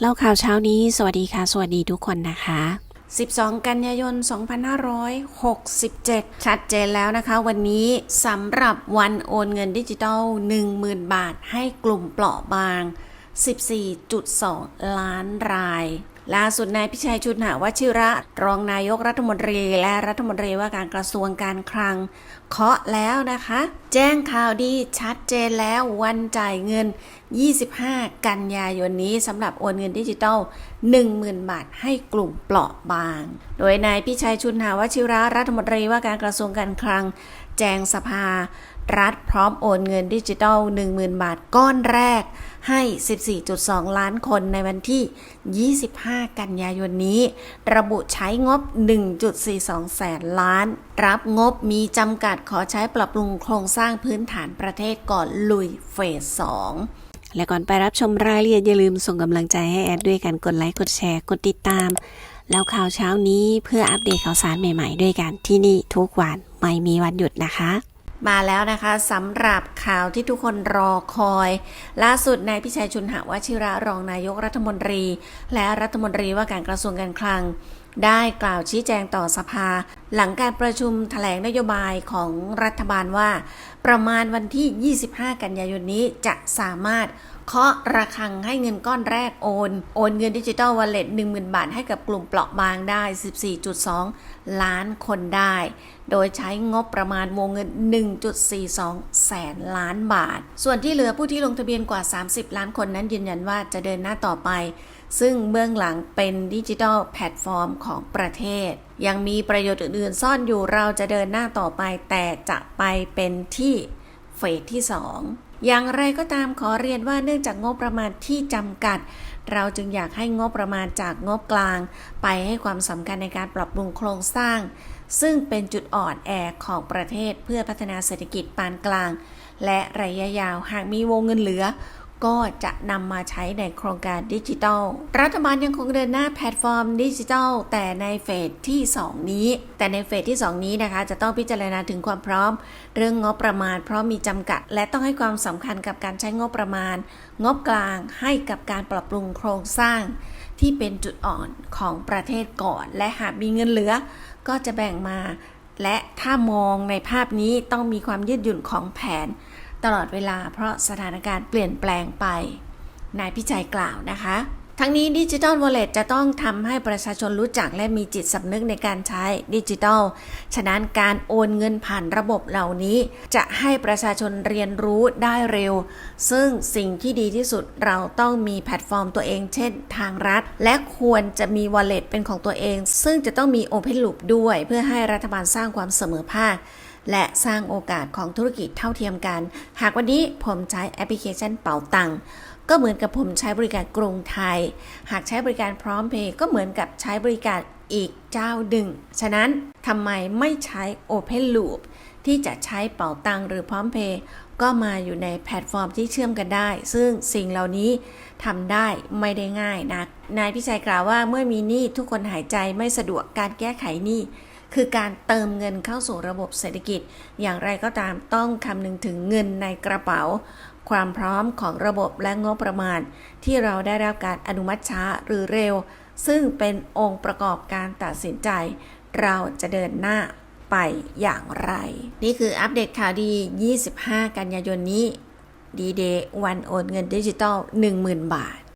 เล่าข่าวเช้านี้ สวัสดีค่ะ สวัสดีทุกคนนะคะ 12 กันยายน 2567 ชัดเจนแล้วนะคะ วันนี้สำหรับวันโอนเงินดิจิทัล10,000 บาทให้กลุ่มเปราะบาง 14.2 ล้านราย ล่าสุดนายพิชัยชุนหาวชิระ รองนายกรัฐมนตรี และรัฐมนตรีว่าการกระทรวงการคลัง เคาะแล้วนะคะ แจ้งข่าวดีชัดเจนแล้ววันจ่ายเงิน 25 กันยายนนี้สำหรับโอนเงินดิจิทัล10,000 บาทให้กลุ่มเปราะบาง โดยนายพิชัยชุนหาวชิระ รัฐมนตรีว่าการกระทรวงการคลัง แจงสภา รัฐพร้อมโอนเงินดิจิทัล10,000 บาทก้อนแรกให้ 14.2 ล้านคนในวันที่ 25กันยายนนี้ ระบุใช้งบ 1.42 แสนล้าน รับงบมีจำกัดขอใช้ปรับปรุงโครงสร้างพื้นฐานประเทศก่อนลุยเฟส 2และก่อนไปรับชมรายละเอียดอย่าลืมส่งกำลังใจให้แอดด้วยกันกดไลค์ กดแชร์ กดติดตาม แล้วข่าวเช้านี้เพื่ออัปเดตข่าวสารใหม่ๆ ด้วยกันที่นี่ทุกวันไม่มีวันหยุดนะคะ มาแล้วนะคะสำหรับข่าวที่ทุกคนรอคอย ล่าสุดนายพิชัยชุนหาวชิระรองนายกรัฐมนตรี และรัฐมนตรีว่าการกระทรวงการคลัง ได้กล่าวชี้แจงต่อสภา หลังการประชุมแถลงนโยบายของรัฐบาลว่า ประมาณวันที่ 25 กันยายนนี้จะสามารถเคาะระฆังให้เงินก้อนแรกโอน โอนเงินดิจิ t a ลวอลเล็ต10,000 บาทให้กับกลุ่มเปราะบางได้ 14.2 ล้านคนได้ โดยใช้งบประมาณวงเงิน 1.42แสนล้านบาท ส่วนที่เหลือผู้ที่ลงทะเบียนกว่า 30 ล้านคนนั้นยืนยันว่าจะเดินหน้าต่อไป ซึ่งเบื้องหลังเป็นดิจิทัลแพลตฟอร์มของประเทศ ยังมีประโยชน์อื่นๆ ซ่อนอยู่เราจะเดินหน้าต่อไป แต่จะไปเป็นที่เฟสที่ 2 อย่างไรก็ตามขอเรียนว่าเนื่องจากงบประมาณที่จำกัด เราจึงอยากให้งบประมาณจากงบกลาง ไปให้ความสำคัญในการปรับปรุงโครงสร้าง ซึ่งเป็นจุดอ่อนแอของประเทศเพื่อพัฒนาเศรษฐกิจปานกลาง และระยะยาวหากมีวงเงินเหลือ ก็จะนำมาใช้ในโครงการดิจิทัล รัฐบาลยังคงเดินหน้าแพลตฟอร์มดิจิทัล แต่ในเฟสที่ 2 นี้ แต่ในเฟสที่ 2 นี้นะคะ จะต้องพิจารณาถึงความพร้อม เรื่องงบประมาณ เพราะมีจำกัด และต้องให้ความสำคัญกับการใช้งบประมาณ งบกลางให้กับการปรับปรุงโครงสร้าง ที่เป็นจุดอ่อนของประเทศก่อน และหากมีเงินเหลือ ก็จะแบ่งมา และถ้ามองในภาพนี้ต้องมีความยืดหยุ่นของแผน ตลอดเวลาเพราะสถานการณ์เปลี่ยนแปลงไป นายพิจัยกล่าวนะคะ ทั้งนี้ดิจิทัลวอลเล็ตจะต้องทำให้ประชาชนรู้จักและมีจิตสำนึกในการใช้ดิจิทัล ฉะนั้นการโอนเงินผ่านระบบเหล่านี้ จะให้ประชาชนเรียนรู้ได้เร็ว ซึ่งสิ่งที่ดีที่สุดเราต้องมีแพลตฟอร์มตัวเอง เช่น ทางรัฐ และควรจะมีวอลเล็ตเป็นของตัวเอง ซึ่งจะต้องมี Open Loop ด้วย เพื่อให้รัฐบาลสร้างความเสมอภาค และสร้างโอกาสของธุรกิจเท่าเทียมกัน หากวันนี้ผมใช้แอปพลิเคชันเป๋าตังก็เหมือนกับผมใช้บริการกรุงไทย หากใช้บริการพร้อมเพย์ก็เหมือนกับใช้บริการอีกเจ้าดึง ฉะนั้นทำไมไม่ใช้ Open Loop ที่จะใช้เป๋าตังหรือพร้อมเพย์ก็มาอยู่ในแพลตฟอร์มที่เชื่อมกันได้ ซึ่งสิ่งเหล่านี้ทำได้ไม่ได้ง่ายนะนายพิชัยกล่าวว่าเมื่อมีหนี้ทุกคนหายใจไม่สะดวกการแก้ไขหนี้ คือการเติมเงินเข้าสู่ระบบเศรษฐกิจ อย่างไรก็ตามต้องคำนึงถึงเงินในกระเป๋า ความพร้อมของระบบและงบประมาณ ที่เราได้รับการอนุมัติช้าหรือเร็ว ซึ่งเป็นองค์ประกอบการตัดสินใจ เราจะเดินหน้าไปอย่างไร นี่คืออัปเดตข่าวดี 25 กันยายนนี้ดีเดย์วันโอนเงินดิจิตอล 10,000 บาท